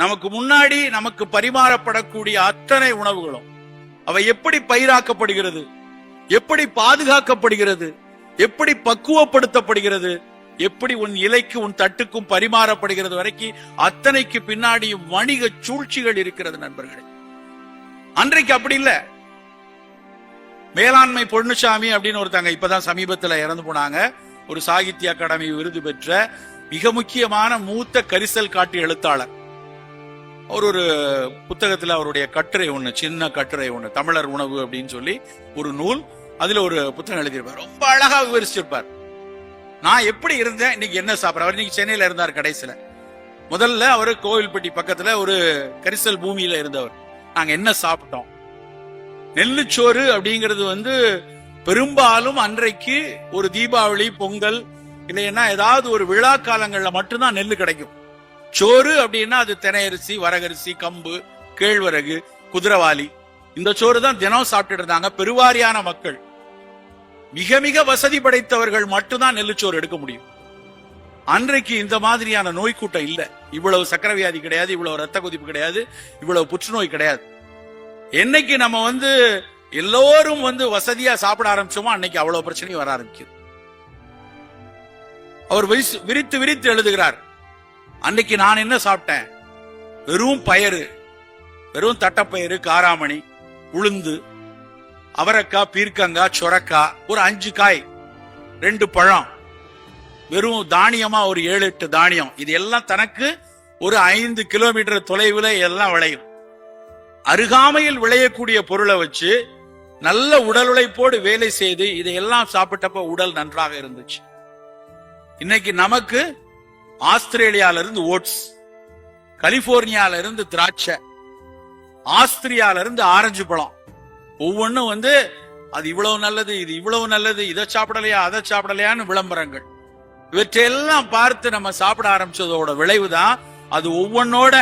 நமக்கு முன்னாடி நமக்கு பரிமாறப்படக்கூடிய அத்தனை உணவுகளும் அவை எப்படி பயிராக்கப்படுகிறது எப்படி பாதுகாக்கப்படுகிறது எப்படி பக்குவப்படுத்தப்படுகிறது எப்படி உன் இலைக்கு உன் தட்டுக்கும் பரிமாறப்படுகிறது வரைக்கும் அத்தனைக்கு பின்னாடியும் வணிக சூழ்ச்சிகள் இருக்கிறது நண்பர்களே. அன்றைக்கு அப்படி இல்ல. மேலாண்மை பொன்னுசாமி அப்படின்னு ஒருத்தங்க இப்பதான் சமீபத்துல இறந்து போனாங்க. ஒரு சாகித்ய அகாடமி விருது பெற்ற மிக முக்கியமான மூத்த கரிசல் காட்டு எழுத்தாளர். அவர் ஒரு புத்தகத்துல அவருடைய கட்டுரை ஒண்ணு சின்ன கட்டுரை ஒண்ணு தமிழர் உணவு அப்படின்னு சொல்லி ஒரு நூல் அதுல ஒரு புத்தகம் எழுதியிருப்பார். ரொம்ப அழகா விவரிச்சிருப்பார். நான் எப்படி இருந்தேன் இன்னைக்கு என்ன சாப்பிட்றேன்? அவர் இன்னைக்கு சென்னையில இருந்தார் கடைசியில. முதல்ல அவரு கோவில்பட்டி பக்கத்துல ஒரு கரிசல் பூமியில இருந்தவர். நாங்க என்ன சாப்பிட்டோம்? நெல்லுச்சோறு அப்படிங்கிறது வந்து பெரும்பாலும் அன்றைக்கு ஒரு தீபாவளி பொங்கல் இல்லைன்னா ஏதாவது ஒரு விழா காலங்கள்ல மட்டும்தான் நெல் கிடைக்கும். சோறு அப்படின்னா அது தினையரிசி வரகரிசி கம்பு கேழ்வரகு குதிரவாளி இந்த சோறு தான் தினம் சாப்பிட்டுட்டு இருந்தாங்க பெருவாரியான மக்கள். மிக மிக வசதி படைத்தவர்கள் மட்டும்தான் நெல்லுச்சோறு எடுக்க முடியும். அன்றைக்கு இந்த மாதிரியான நோய் கூட்டம் இல்ல. இவ்வளவு சக்கரவியாதி கிடையாது இவ்வளவு ரத்த கொதிப்பு கிடையாது இவ்வளவு புற்றுநோய் கிடையாது. என்னைக்கு நம்ம வந்து எல்லோரும் வந்து வசதியா சாப்பிட ஆரம்பிச்சோமோ அன்னைக்கு அவ்வளவு பிரச்சனையும் வர ஆரம்பிக்குது. அவர் விரித்து விரித்து எழுதுகிறார். அன்னைக்கு நான் என்ன சாப்பிட்டேன்? வெறும் பயறு வெறும் தட்டப்பயிறு காராமணி உளுந்து அவரைக்காய் பீர்க்கங்காய் சொரக்காய் ஒரு அஞ்சு காய் ரெண்டு பழம் வெறும் தானியமா ஒரு ஏழு எட்டு தானியம். இது எல்லாம் தனக்கு ஒரு ஐந்து கிலோமீட்டர் தொலைவில் எல்லாம் விளையும். அருகாமையில் விளையக்கூடிய பொருளை வச்சு நல்ல உடல் உழைப்போடு வேலை செய்து இதையெல்லாம் சாப்பிட்டப்ப உடல் நன்றாக இருந்துச்சு. இன்னைக்கு நமக்கு ஆஸ்திரேலியால இருந்து ஓட்ஸ் கலிபோர்னியால இருந்து திராட்சை ஆஸ்திரியால இருந்து ஆரஞ்சு பழம். ஒவ்வொன்றும் வந்து அது இவ்வளவு நல்லது இது இவ்வளவு நல்லது இதை சாப்பிடலையா அதை சாப்பிடலையான்னு விளம்பரங்கள். இவற்றையெல்லாம் பார்த்து நம்ம சாப்பிட ஆரம்பிச்சதோட விளைவுதான் அது ஒவ்வொன்னோட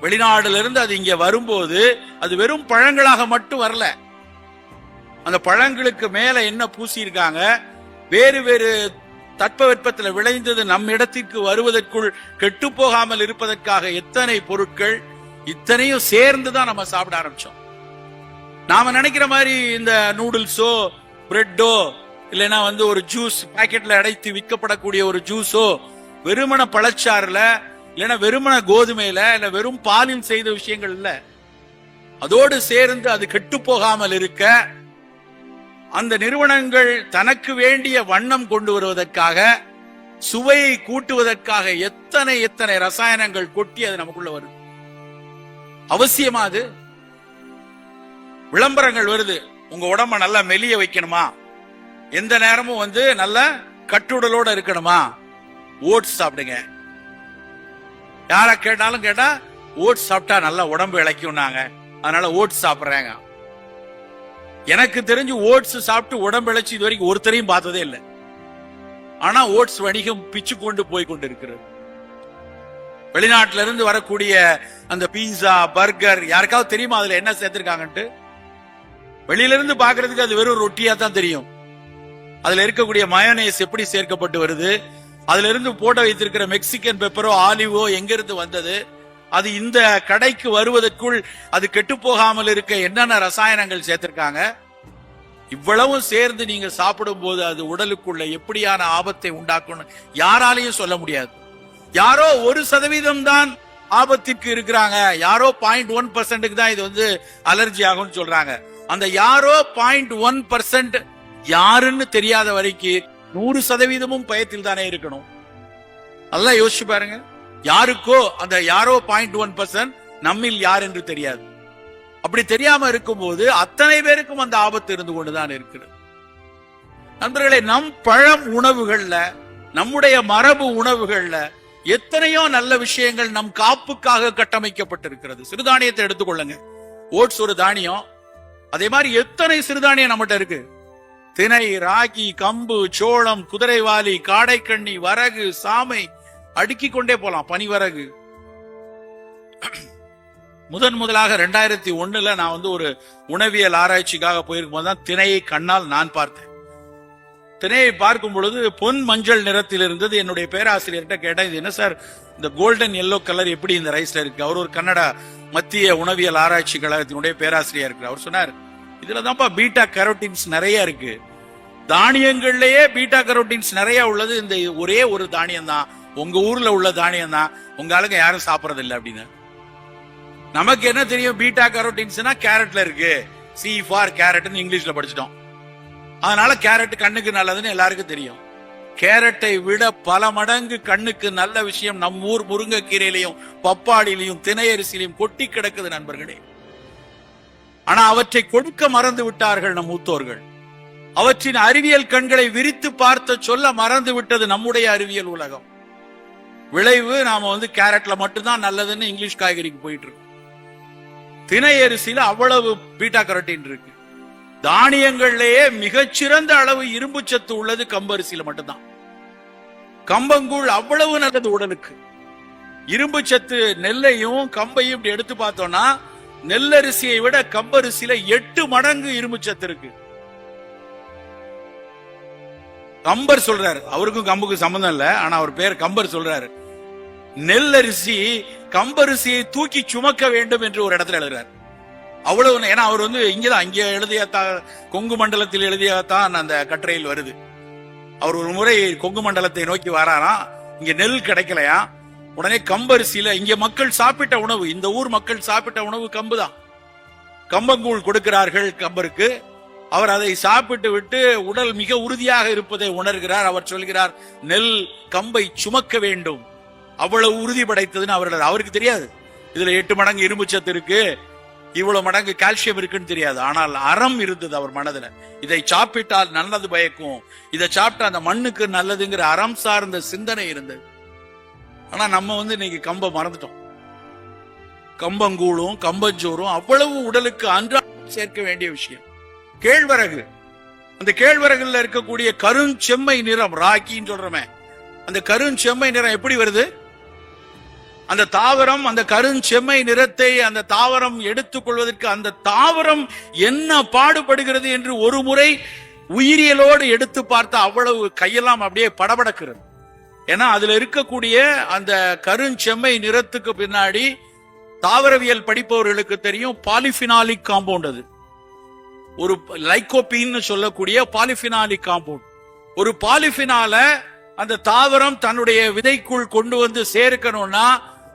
வெளிநாடுல இருந்து அது இங்க வரும்போது அது வெறும் பழங்களாக மட்டும் வரல. அந்த பழங்களுக்கு மேல என்ன பூசி இருக்காங்க வேறு வேறு தட்பவெப்பத்தில் விளைந்தது நம் இடத்திற்கு வருவதற்குள் கெட்டு போகாமல் இருப்பதற்காக எத்தனை பொருட்கள் இத்தனையும் சேர்ந்து தான் நம்ம சாப்பிட ஆரம்பிச்சோம். நாம நினைக்கிற மாதிரி இந்த நூடுல்ஸோ பிரெட்டோ இல்லைன்னா வந்து ஒரு ஜூஸ் பாக்கெட்ல அடைத்து விற்கப்படக்கூடிய ஒரு ஜூஸோ வெறுமன பழச்சாறுல இல்லைன்னா வெறுமன கோதுமையில இல்ல வெறும் பாலில் செய்த விஷயங்கள் இல்ல. அதோடு சேர்ந்து அது கெட்டு போகாமல் இருக்க அந்த நிறுவனங்கள் தனக்கு வேண்டிய வண்ணம் கொண்டு வருவதற்காக சுவையை கூட்டுவதற்காக எத்தனை எத்தனை ரசாயனங்கள் கொட்டி அது நமக்குள்ள வருது. அவசியமா அது? விளம்பரங்கள் வருது. உங்க உடம்ப நல்லா மெலிய வைக்கணுமா? எந்த நேரமும் வந்து நல்ல கட்டுடலோட இருக்கணுமா? ஓட்ஸ் சாப்பிடுங்க. யார கேட்டாலும் கேட்டா ஓட்ஸ் சாப்பிட்டா நல்லா உடம்பு இழைக்கும்னாங்க அதனால ஓட்ஸ் சாப்பிடுறாங்க. எனக்கு தெரிஞ்சு ஓட்ஸ் சாப்பிட்டு உடம்பு இது வரைக்கும் ஒருத்தரையும் பார்த்ததே இல்லை. ஆனா ஓட்ஸ் வணிகம் பிச்சு கொண்டு போய் கொண்டிருக்கிறது. வெளிநாட்டில இருந்து வரக்கூடிய அந்த பீஸா பர்கர் யாருக்காவது தெரியுமா அதுல என்ன சேர்த்திருக்காங்கன்ட்டு? வெளியில இருந்து பாக்குறதுக்கு அது வெறும் ரொட்டியா தான் தெரியும். அதுல இருக்கக்கூடிய மயோனேஸ் எப்படி சேர்க்கப்பட்டு வருது? அதுல இருந்து போட்டு வைத்திருக்கிற மெக்சிகன் பெப்பரோ ஆலிவோ எங்க இருந்து வந்தது? அது இந்த கடைக்கு வருவதற்குள் அது கெட்டு போகாமல் இருக்க என்னென்ன ரசாயனங்கள் சேர்த்திருக்காங்க? இவ்வளவும் சேர்ந்து நீங்க சாப்பிடும் போது அது உடலுக்குள்ள எப்படியான ஆபத்தை உண்டாக்கும் யாராலையும் சொல்ல முடியாது. யாரோ ஒரு சதவீதம் தான் ஆபத்திற்கு இருக்கிறாங்க. யாரோ பாயிண்ட் ஒன் பர்சன்ட்டுக்கு தான் இது வந்து அலர்ஜி ஆகும்னு சொல்றாங்க. அந்த யாரோ பாயிண்ட் ஒன் பர்சன்ட் யாருன்னு தெரியாத வரைக்கும் நூறு சதவீதமும் பயத்தில் தானே இருக்கணும். நல்லா யோசிச்சு பாருங்க. யாருக்கோ அந்த யாரோ பாயிண்ட் ஒன் பர்சன்ட் நம்மில் யார் என்று தெரியாது. அப்படி தெரியாம இருக்கும்போது அத்தனை பேருக்கும் அந்த ஆபத்து இருந்து கொண்டுதான் இருக்கிறது. நண்பர்களே நம் பழம் உணவுகள்ல நம்முடைய மரபு உணவுகள்ல எத்தனையோ நல்ல விஷயங்கள் நம் காப்புக்காக கட்டமைக்கப்பட்டிருக்கிறது. சிறுதானியத்தை எடுத்துக்கொள்ளுங்க. ஓட்ஸ் ஒரு தானியம். அதே மாதிரி எத்தனை சிறுதானியம் நம்மகிட்ட இருக்கு? திணை ராகி கம்பு சோளம் குதிரைவாலி காடைக்கண்ணி வரகு சாமை அடுக்கிக் கொண்டே போலாம் பனிவரகு. முதன் முதலாக ரெண்டாயிரத்தி ஒண்ணுல நான் வந்து ஒரு உணவியல் ஆராய்ச்சிக்காக போயிருக்கும் போது தான் திணையை கண்ணால் நான் பார்த்தேன். திணையை பார்க்கும் பொழுது பொன் மஞ்சள் நிறத்தில் இருந்தது. என்னுடைய பேராசிரியர்கிட்ட கேட்டேன் இது என்ன சார்? இந்த கோல்டன் எல்லோ கலர் எப்படி இந்த ரைஸ்ல இருக்கு? அவர் ஒரு கன்னடா மத்திய உணவியல் ஆராய்ச்சி கழகத்தினுடைய பேராசிரியர் இருக்கு அவர் சொன்னார் இதுல தான்ப்பா பீட்டா கரோட்டின்ஸ் நிறைய இருக்கு. தானியங்கள்லயே பீட்டா கரோட்டின்ஸ் நிறைய உள்ளது. இந்த ஒரே ஒரு தானியம் தான் உங்க ஊர்ல உள்ள தானியம் தான் உங்க ஆளுங்க யாரும் சாப்பிடறது இல்லை அப்படின்னு. நமக்கு என்ன தெரியும்? பீட்டா கரோட்டின்ஸ்னா கேரட்ல இருக்கு. சி ஃபார் கேரட்னு இங்கிலீஷ்ல படிச்சிட்டோம். அதனால கேரட் கண்ணுக்கு நல்லதுன்னு எல்லாருக்கும் தெரியும். கேரட்டை விட பல மடங்கு கண்ணுக்கு நல்ல விஷயம் நம் ஊர் முருங்கைக்கீரையிலையும் பப்பாளிலையும் திணையரிசிலையும் கொட்டி கிடக்குது நண்பர்களே. ஆனா அவற்றை கொடுக்க மறந்து விட்டார்கள் நம் மூத்தோர்கள். அவற்றின் அறிவியல் கண்களை விரித்து பார்த்த சொல்ல மறந்து விட்டது நம்முடைய அறிவியல் உலகம். விளைவு நாம வந்து கேரட்ல மட்டும்தான் நல்லதுன்னு இங்கிலீஷ் காய்கறிக்கு போயிட்டு இருக்கோம் தினை அரிசியில அவ்வளவு பீட்டா கரோட்டின் இருக்கு. தானியங்கள்லயே மிகச்சிறந்த அளவு இரும்பு சத்து உள்ளது கம்பரிசியில மட்டும்தான். கம்பங்கூழ் அவ்வளவு நல்லது உடலுக்கு. இரும்பு சத்து நெல்லையும் கம்பையும் இப்படி எடுத்து பார்த்தோம்னா நெல்லரிசியை விட கம்பரிசியில எட்டு மடங்கு இரும்பு சத்து இருக்கு. கம்பர் சொல்றாரு. அவருக்கும் கம்புக்கும் சம்பந்தம் இல்ல ஆனா அவர் பேர் கம்பர் சொல்றாரு. நெல்லரிசி கம்பரிசியை தூக்கி சுமக்க வேண்டும் என்று ஒரு இடத்துல எழுதுறாரு. அவ்வளவு ஏன்னா அவர் வந்து இங்கதான் இங்க எழுதிய கொங்கு மண்டலத்தில் எழுதியதான் அந்த கட்டுரையில் வருது. அவர் ஒரு முறை கொங்கு மண்டலத்தை நோக்கி வராராம் இங்க நெல் கிடைக்கலையா? உடனே கம்பரிசியில இங்க மக்கள் சாப்பிட்ட உணவு இந்த ஊர் மக்கள் சாப்பிட்ட உணவு கம்பு தான் கம்பங்கூழ் கொடுக்கிறார்கள் கம்பருக்கு. அவர் அதை சாப்பிட்டு விட்டு உடல் மிக உறுதியாக இருப்பதை உணர்கிறார். அவர் சொல்கிறார் நெல் கம்பை சுமக்க வேண்டும். அவ்வளவு உறுதி படைத்ததுன்னு அவர்கள் அவருக்கு தெரியாது. இதுல எட்டு மடங்கு இரும்பு சத்து இருக்கு இவ்வளவு மடங்கு கால்சியம் இருக்குன்னு தெரியாது. ஆனால் அறம் இருந்தது அவர் மனதுல. இதை சாப்பிட்டால் நல்லது பயக்கும். இதை சாப்பிட்டா அந்த மண்ணுக்கு நல்லதுங்கிற அறம் சார்ந்த சிந்தனை இருந்தது. ஆனா நம்ம வந்து இன்னைக்கு கம்ப மறந்துட்டோம். கம்பங்கூழும் கம்பஞ்சோறும் அவ்வளவு உடலுக்கு அன்றாடம் சேர்க்க வேண்டிய விஷயம். கேழ்வரகு. அந்த கேழ்வரகுல இருக்கக்கூடிய கருஞ்செம்மை நிறம் ராக்கின்னு சொல்றோமே அந்த கருஞ்செம்மை நிறம் எப்படி வருது? அந்த தாவரம் அந்த கருஞ்செம்மை நிறத்தை அந்த தாவரம் எடுத்துக்கொள்வதற்கு அந்த தாவரம் என்ன பாடுபடுகிறது என்று ஒரு முறை உயிரியலோடு எடுத்து பார்த்த அவ்வளவு கையெல்லாம் அப்படியே படபடக்கிறது. ஏன்னா அதுல இருக்கக்கூடிய அந்த கருஞ்செம்மை நிறத்துக்கு பின்னாடி தாவரவியல் படிப்பவர்களுக்கு தெரியும் பாலிபினாலிக் காம்பவுண்ட் அது. ஒரு லைகோபின்னு சொல்லக்கூடிய பாலிபினாலிக் காம்பவுண்ட். ஒரு பாலிபினால அந்த தாவரம் தன்னுடைய விதைக்குள் கொண்டு வந்து சேர்க்கணும்னா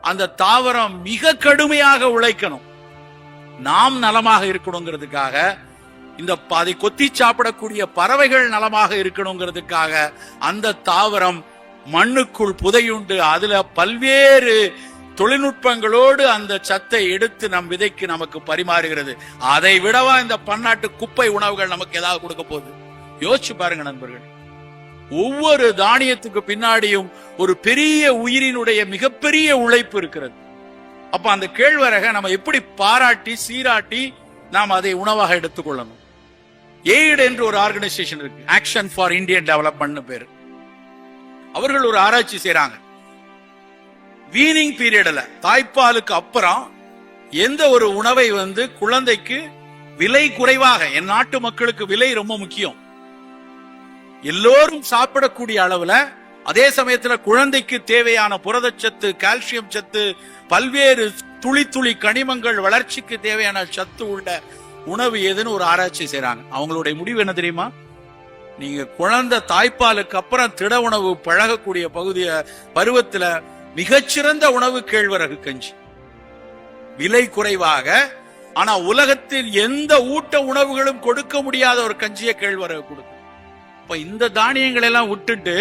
அந்த தாவரம் மிக கடுமையாக உழைக்கணும். நாம் நலமாக இருக்கணுங்கிறதுக்காக இந்த அதை கொத்தி சாப்பிடக்கூடிய பறவைகள் நலமாக இருக்கணுங்கிறதுக்காக அந்த தாவரம் மண்ணுக்குள் புதையுண்டு அதுல பல்வேறு தொழில்நுட்பங்களோடு அந்த சத்தை எடுத்து நம் விதைக்கு நமக்கு பரிமாறுகிறது. அதை விடவா இந்த பன்னாட்டு குப்பை உணவுகள் நமக்கு ஏதாவது கொடுக்க போகுது? யோசிச்சு பாருங்க நண்பர்கள். ஒவ்வொரு தானியத்துக்கு பின்னாடியும் ஒரு பெரிய உயிரினுடைய மிகப்பெரிய உழைப்பு இருக்கிறது. அப்ப அந்த கேழ்வரகை நம்ம எப்படி பாராட்டி சீராட்டி நாம் அதை உணவாக எடுத்துக்கொள்ளணும்? எய்டு என்று ஒரு ஆர்கனைசேஷன் இருக்கு. ஆக்ஷன் ஃபார் இந்தியன் டெவலப்மெண்ட் பேரு. அவர்கள் ஒரு ஆராய்ச்சி செய்யறாங்க வீனிங் பீரியட்ல தாய்ப்பாலுக்கு அப்புறம் எந்த ஒரு உணவை வந்து குழந்தைக்கு விலை குறைவாக என் நாட்டு மக்களுக்கு விலை ரொம்ப முக்கியம். எல்லோரும் சாப்பிடக்கூடிய அளவுல அதே சமயத்துல குழந்தைக்கு தேவையான புரதச்சத்து கால்சியம் சத்து பல்வேறு துளி துளி கனிமங்கள் வளர்ச்சிக்கு தேவையான சத்து உள்ள உணவு எதுன்னு ஒரு ஆராய்ச்சி செய்றாங்க. அவங்களுடைய முடிவு என்ன தெரியுமா? நீங்க குழந்தை தாய்ப்பாலுக்கு அப்புறம் திட உணவு பழகக்கூடிய பகுதிய பருவத்துல மிகச்சிறந்த உணவு கேழ்வரகு கஞ்சி. விலை குறைவாக ஆனா உலகத்தில் எந்த ஊட்ட உணவுகளும் கொடுக்க முடியாத ஒரு கஞ்சியை கேழ்வரகு கொடுக்கும். இப்ப இந்த தானியங்களை எல்லாம் விட்டுட்டு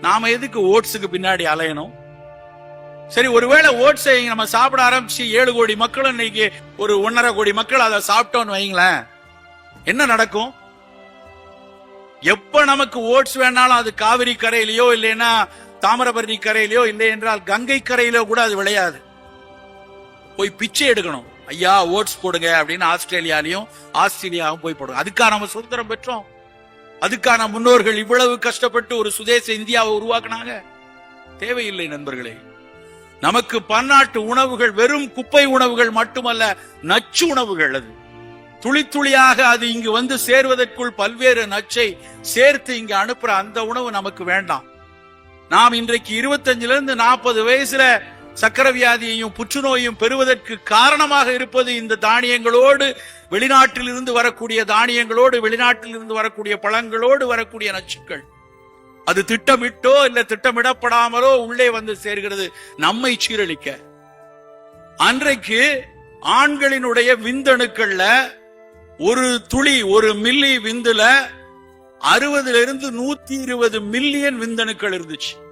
நாம எதுக்கு ஓட்ஸுக்கு பின்னாடி அலையணும்? சரி ஒருவேளை ஓட்ஸை நம்ம சாப்பிட ஆரம்பிச்சு ஏழு கோடி மக்களும் இன்னைக்கு ஒரு ஒன்னரை கோடி மக்கள் அதை சாப்பிட்டோம்னு வைங்களேன் என்ன நடக்கும்? எப்ப நமக்கு ஓட்ஸ் வேணாலும் அது காவிரி கரையிலயோ இல்லைன்னா தாமிரபரணி கரையிலோ இல்லை என்றால் கங்கை கரையிலோ கூட அது விளையாது. போய் பிச்சை எடுக்கணும். ஐயா ஓட்ஸ் போடுங்க அப்படின்னு ஆஸ்திரேலியாலையும் ஆஸ்திரேலியாவும் போய் போடுங்க. அதுக்காக நம்ம சுதந்திரம் பெற்றோம். அதுக்கான முன்னோர்கள் இவ்வளவு கஷ்டப்பட்டு ஒரு சுதேச இந்தியாவை உருவாக்குனாங்க. தேவையில்லை நண்பர்களே. நமக்கு பன்னாட்டு உணவுகள் வெறும் குப்பை உணவுகள் மட்டுமல்ல நச்சு உணவுகள் அது. துளி துளியாக அது இங்கு வந்து சேர்வதற்குள் பல்வேறு நச்சை சேர்த்து இங்க அனுப்புற அந்த உணவு நமக்கு வேண்டாம். நாம் இன்றைக்கு இருபத்தஞ்சுல இருந்து நாற்பது வயசுல சக்கர வியாதியையும் புற்றுநோயும் பெறுவதற்கு காரணமாக இருப்பது இந்த தானியங்களோடு வெளிநாட்டில் இருந்து வரக்கூடிய தானியங்களோடு வெளிநாட்டில் இருந்து வரக்கூடிய பழங்களோடு வரக்கூடிய நச்சுக்கள். அது திட்டமிட்டோ இல்ல திட்டமிடப்படாமலோ உள்ளே வந்து சேர்கிறது. நம்மை சீரழிக்க. அன்றைக்கு ஆண்களினுடைய விந்தணுக்கள்ல ஒரு துளி ஒரு மில்லி விந்துல அறுபதுல இருந்து நூத்தி இருபது மில்லியன் விந்தணுக்கள் இருந்துச்சு.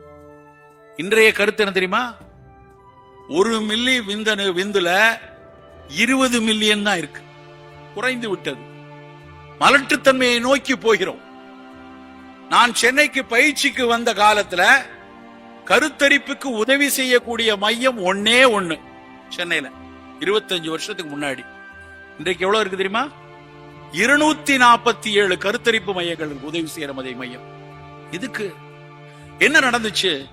இன்றைய கருத்து என்ன தெரியுமா? ஒரு மில்லி விந்தணு விந்துல இருபது மில்லியன் தான் இருக்கு. குறைந்து விட்டது. மலட்டுத்தன்மையை நோக்கி போகிறோம். நான் சென்னைக்கு பயிற்சிக்கு வந்த காலத்துல கருத்தரிப்புக்கு உதவி செய்யக்கூடிய மையம் ஒன்னே ஒண்ணு சென்னையில. இருபத்தஞ்சு வருஷத்துக்கு முன்னாடி. இன்றைக்கு எவ்வளவு இருக்கு தெரியுமா? இருநூத்தி நாற்பத்தி ஏழு கருத்தரிப்பு மையங்கள் உதவி செய்யற மதை மையம். இதுக்கு என்ன நடந்துச்சு?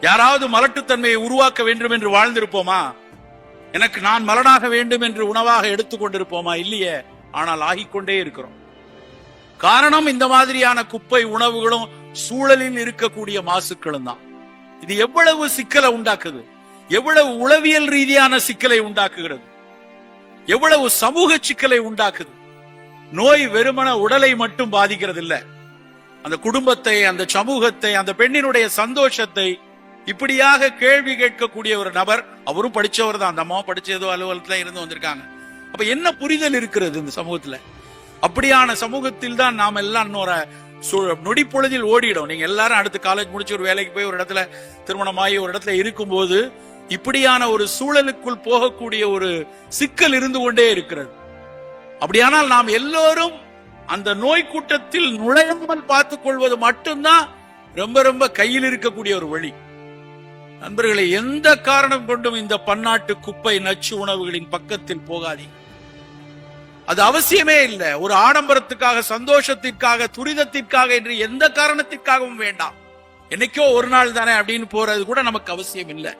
யாராவது மலட்டுத்தன்மையை உருவாக்க வேண்டும் என்று வாழ்ந்திருப்போமா? எனக்கு நான் மலனாக வேண்டும் என்று உணவாக எடுத்துக் கொண்டிருப்போமா? இல்லையே. ஆனால் ஆகிக்கொண்டே இருக்கிறோம். காரணம் இந்த மாதிரியான குப்பை உணவுகளும் சூழலில் இருக்கக்கூடிய மாசுக்களும் தான். இது எவ்வளவு சிக்கலை உண்டாக்குது? எவ்வளவு உளவியல் ரீதியான சிக்கலை உண்டாக்குகிறது? எவ்வளவு சமூக சிக்கலை உண்டாக்குது? நோய் வெறுமன உடலை மட்டும் பாதிக்கிறது இல்ல அந்த குடும்பத்தை அந்த சமூகத்தை அந்த பெண்ணினுடைய சந்தோஷத்தை இப்படியாக கேள்வி கேட்கக்கூடிய ஒரு நபர் அவரும் படிச்சவர் தான். அந்த அம்மா படிச்சதோ அலுவலகத்துல இருந்து வந்திருக்காங்க. அப்ப என்ன புரிதல் இருக்கிறது இந்த சமூகத்துல? அப்படியான சமூகத்தில் தான் நாம் எல்லாம் இன்னொரு சு- நொடி பொழுதில் ஓடிடும். நீங்க எல்லாரும் அடுத்து காலேஜ் முடிச்சு ஒரு வேலைக்கு போய் ஒரு இடத்துல திருமணமாகி ஒரு இடத்துல இருக்கும்போது இப்படியான ஒரு சூழலுக்குள் போகக்கூடிய ஒரு சிக்கல் இருந்து கொண்டே இருக்கிறது. அப்படியானால் நாம் எல்லோரும் அந்த நோய் கூட்டத்தில் நுழையாமல் பார்த்துக் கொள்வது மட்டும்தான் ரொம்ப ரொம்ப கையில் இருக்கக்கூடிய ஒரு வழி. நண்பர்களை எந்த காரணம் கொண்டும் இந்த பன்னாட்டு குப்பை நச்சு உணவுகளின் பக்கத்தில் போகாதீங்க. அது அவசியமே இல்லை. ஒரு ஆடம்பரத்துக்காக சந்தோஷத்திற்காக துரிதத்திற்காக என்று எந்த காரணத்திற்காகவும் வேண்டாம். என்னைக்கோ ஒரு நாள் தானே அப்படின்னு போறது கூட நமக்கு அவசியம் இல்லை.